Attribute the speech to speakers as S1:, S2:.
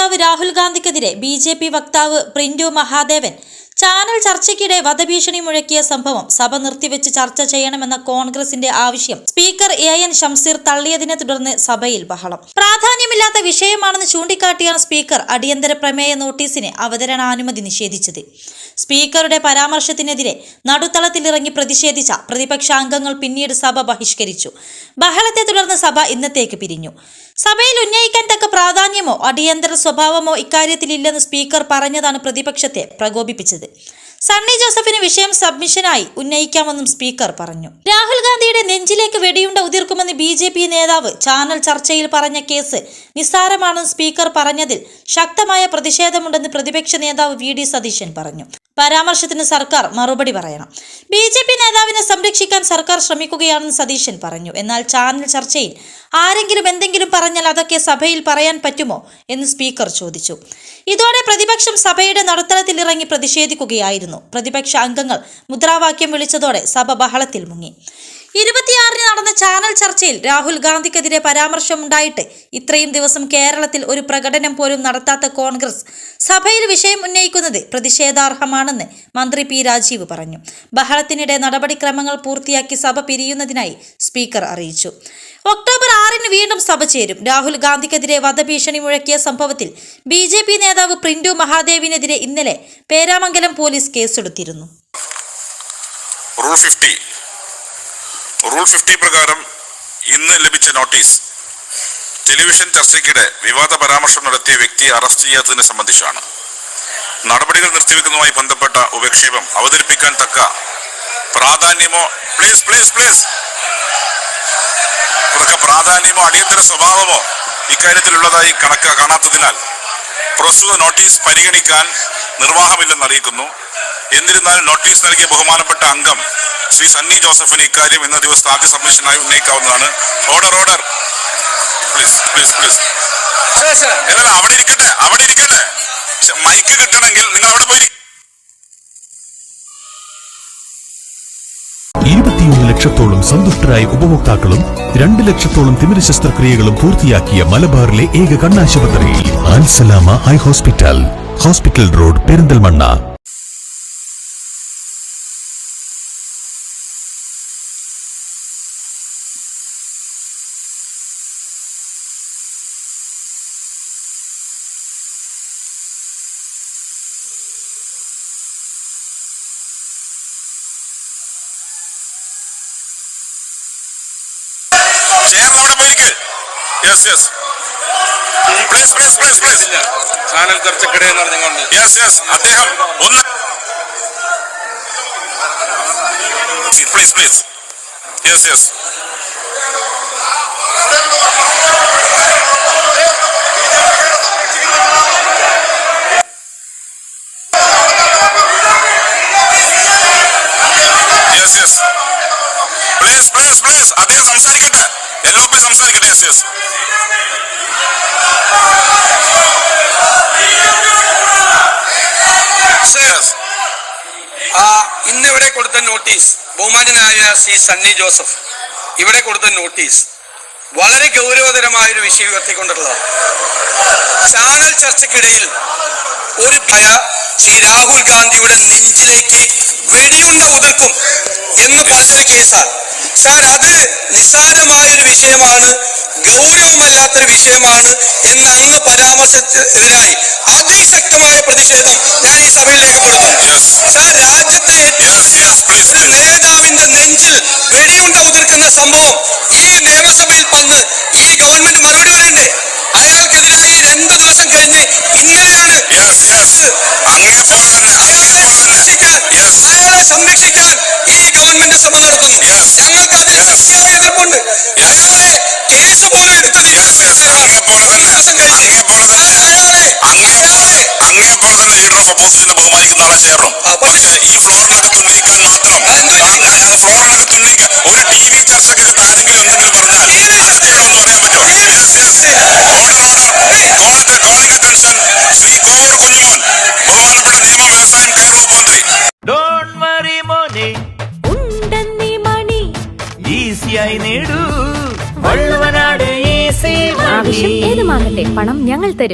S1: നേതാവ് രാഹുൽ ഗാന്ധിക്കെതിരെ B J P വക്താവ് പ്രിന്റു മഹാദേവൻ ചാനൽ ചർച്ചയ്ക്കിടെ വധഭീഷണി മുഴക്കിയ സംഭവം സഭ നിർത്തിവെച്ച് ചർച്ച ചെയ്യണമെന്ന കോൺഗ്രസിന്റെ ആവശ്യം സ്പീക്കർ എ എൻ ഷംസീർ തള്ളിയതിനെ തുടർന്ന് സഭയിൽ ബഹളം. പ്രാധാന്യമില്ലാത്ത വിഷയമാണെന്ന് ചൂണ്ടിക്കാട്ടിയാണ് സ്പീക്കർ അടിയന്തര പ്രമേയ നോട്ടീസിന് അവതരണാനുമതി നിഷേധിച്ചത്. സ്പീക്കറുടെ പരാമർശത്തിനെതിരെ നടുത്തളത്തിലിറങ്ങി പ്രതിഷേധിച്ച പ്രതിപക്ഷ അംഗങ്ങൾ പിന്നീട് സഭ ബഹിഷ്കരിച്ചു. ബഹളത്തെ തുടർന്ന് സഭ ഇന്നത്തേക്ക് പിരിഞ്ഞു. സഭയിൽ ഉന്നയിക്കാൻ തക്ക പ്രാധാന്യമോ അടിയന്തര സ്വഭാവമോ ഇക്കാര്യത്തിലില്ലെന്ന് സ്പീക്കർ പറഞ്ഞതാണ് പ്രതിപക്ഷത്തെ പ്രകോപിപ്പിച്ചത്. സണ്ണി ജോസഫിന് വിഷയം സബ്മിഷനായി ഉന്നയിക്കാമെന്നും സ്പീക്കർ പറഞ്ഞു. രാഹുൽ ഗാന്ധിയുടെ നെഞ്ചിലേക്ക് വെടിയുണ്ട ഉതിർക്കുമെന്ന് ബി ജെ പി നേതാവ് ചാനൽ ചർച്ചയിൽ പറഞ്ഞ കേസ് നിസ്സാരമാണെന്ന് സ്പീക്കർ പറഞ്ഞതിൽ ശക്തമായ പ്രതിഷേധമുണ്ടെന്ന് പ്രതിപക്ഷ നേതാവ് വി ഡി സതീശൻ പറഞ്ഞു. പരാമർശത്തിന് സർക്കാർ മറുപടി പറയണം. ബി ജെ പി നേതാവിനെ സംരക്ഷിക്കാൻ സർക്കാർ ശ്രമിക്കുകയാണെന്ന് സതീശൻ പറഞ്ഞു. എന്നാൽ ചാനൽ ചർച്ചയിൽ ആരെങ്കിലും എന്തെങ്കിലും പറഞ്ഞാൽ അതൊക്കെ സഭയിൽ പറയാൻ പറ്റുമോ എന്ന് സ്പീക്കർ ചോദിച്ചു. ഇതോടെ പ്രതിപക്ഷം സഭയുടെ നടുത്തളത്തിൽ ഇറങ്ങി പ്രതിഷേധിക്കുകയായിരുന്നു. പ്രതിപക്ഷ അംഗങ്ങൾ മുദ്രാവാക്യം വിളിച്ചതോടെ സഭ ബഹളത്തിൽ മുങ്ങി. ഇരുപത്തിയാറിന് നടന്ന ചാനൽ ചർച്ചയിൽ രാഹുൽ ഗാന്ധിക്കെതിരെ പരാമർശമുണ്ടായിട്ട് ഇത്രയും ദിവസം കേരളത്തിൽ ഒരു പ്രകടനം പോലും നടത്താത്ത കോൺഗ്രസ് സഭയിൽ വിഷയം ഉന്നയിക്കുന്നത് പ്രതിഷേധാർഹമാണെന്ന് മന്ത്രി പി രാജീവ് പറഞ്ഞു. ബഹളത്തിനിടെ നടപടിക്രമങ്ങൾ പൂർത്തിയാക്കി സഭ പിരിയുന്നതിനായി സ്പീക്കർ അറിയിച്ചു. ഒക്ടോബർ ആറിന് വീണ്ടും സഭ ചേരും. രാഹുൽ ഗാന്ധിക്കെതിരെ വധഭീഷണി മുഴക്കിയ സംഭവത്തിൽ ബി ജെ പി നേതാവ് പ്രിന്റു മഹാദേവിനെതിരെ ഇന്നലെ പേരാമംഗലം പോലീസ് കേസെടുത്തിരുന്നു.
S2: റൂൾ ഫിഫ്റ്റി പ്രകാരം ഇന്ന് ലഭിച്ച നോട്ടീസ് ടെലിവിഷൻ ചർച്ചയ്ക്കിടെ വിവാദ പരാമർശം നടത്തിയ വ്യക്തിയെ അറസ്റ്റ് ചെയ്യാത്തതിനെ സംബന്ധിച്ചാണ്. നടപടികൾ നിർത്തിവെക്കുന്നതുമായി ബന്ധപ്പെട്ട ഉപക്ഷേപം അവതരിപ്പിക്കാൻ തക്ക പ്രാധാന്യമോ പ്ലീസ് പ്ലീസ് പ്ലീസ് ഇവർക്ക് പ്രാധാന്യമോ അടിയന്തര സ്വഭാവമോ ഇക്കാര്യത്തിലുള്ളതായി കണക്ക് കാണാത്തതിനാൽ പ്രസ്തുത നോട്ടീസ് പരിഗണിക്കാൻ നിർവാഹമില്ലെന്ന് അറിയിക്കുന്നു. എന്നിരുന്നാലും നോട്ടീസ് നൽകിയ ബഹുമാനപ്പെട്ട അംഗം ശ്രീ സണ്ണി ജോസഫിന് ഇക്കാര്യം ഇന്ന ദിവസത്തെ ആദ്യ സബ്മിഷനായി ഉന്നയിക്കാവുന്നതാണ്. Order order please please please അല്ലല്ല അവിടെ ഇരിക്കട്ടെ അവിടെ ഇരിക്കട്ടെ. മൈക്ക് കിട്ടണമെങ്കിൽ നിങ്ങൾ അവിടെ പോയി. ഇരി-
S3: ഇരുപത്തിയൊന്ന് ലക്ഷത്തോളം സന്തുഷ്ടരായ ഉപഭോക്താക്കളും രണ്ട് ലക്ഷത്തോളം തിമിര ശസ്ത്രക്രിയകളും പൂർത്തിയാക്കിയ മലബാറിലെ ഏക കണ്ണാശുപത്രി Ansalama eye hospital. Hospital road Perinthalmanna.
S2: Chair അവിടെ പോയിരിക്ക് yes yes please please please please
S4: channel ചർച്ചക്കിടെ പറഞ്ഞുകൊണ്ട്
S2: യെസ് യെസ് അദ്ദേഹം ഒന്ന് please please yes yes yes yes please please please അദ്ദേഹം സംസാരിക്കട്ടെ എൽ ഒ പി സംസാരിക്കട്ടെ എസ് എസ് യെസ്
S4: ആ ഇന്ന് ഇവിടെ കൊടുത്ത നോട്ടീസ് ബഹുമാനായ സി സണ്ണി ജോസഫ് ഇവിടെ കൊടുത്ത നോട്ടീസ് വളരെ ഗൗരവതരമായ ഒരു വിഷയം ഉയർത്തിക്കൊണ്ടിട്ടുള്ളതാണ്. ചാനൽ ചർച്ചയ്ക്കിടയിൽ ഒരു ഭയ ശ്രീ രാഹുൽ ഗാന്ധിയുടെ നെഞ്ചിലേക്ക് വെടിയുണ്ട ഉതിർക്കും എന്ന് പറഞ്ഞൊരു കേസാണ് സാർ അത് നിസ്സാരമായ ഒരു വിഷയമാണ് ഗൗരവമല്ലാത്തൊരു വിഷയമാണ് എന്ന് അങ്ങ് പരാമർശത്തിനെതിരായി അതിശക്തമായ പ്രതിഷേധം ഞാൻ ഈ സഭയിൽ രേഖപ്പെടുത്തുന്നു. സാർ രാജ്യത്തെ ഒരു നേതാവിന്റെ നെഞ്ചിൽ വെടിയുണ്ട ഉതിർക്കുന്ന സംഭവം
S2: എന്ന് ബഹുമാനിക്കുന്ന
S4: പക്ഷേ-
S2: പക്ഷേ ഈ ഫ്ലോറിനകത്ത് ഉന്നയിക്കാൻ മാത്രം ആ, ഫ്ലോറിനകത്ത് ഉന്നയിക്കാൻ ഒരു ടി വി ചർച്ചക്കകത്ത് ആരെങ്കിലും യെസ് യെസ് ഓർഡർ ഓർഡർ കോളത്തെ കോളിംഗ് അറ്റൻഷൻ ശ്രീ കോവൂർ കുഞ്ഞുമോൻ ബഹുമാനപ്പെട്ട നിയമ വ്യവസായം കേരള വകുപ്പ് മന്ത്രി
S5: ഡോണ്ട് വറി മോനെ
S6: ഉണ്ടെന്നീ മണി
S5: ഈസിയായി നേടൂ വള്ളുവനാട് ഈസി
S6: ആവശ്യം ഏതുമാകട്ടെ പണം ഞങ്ങൾ തരും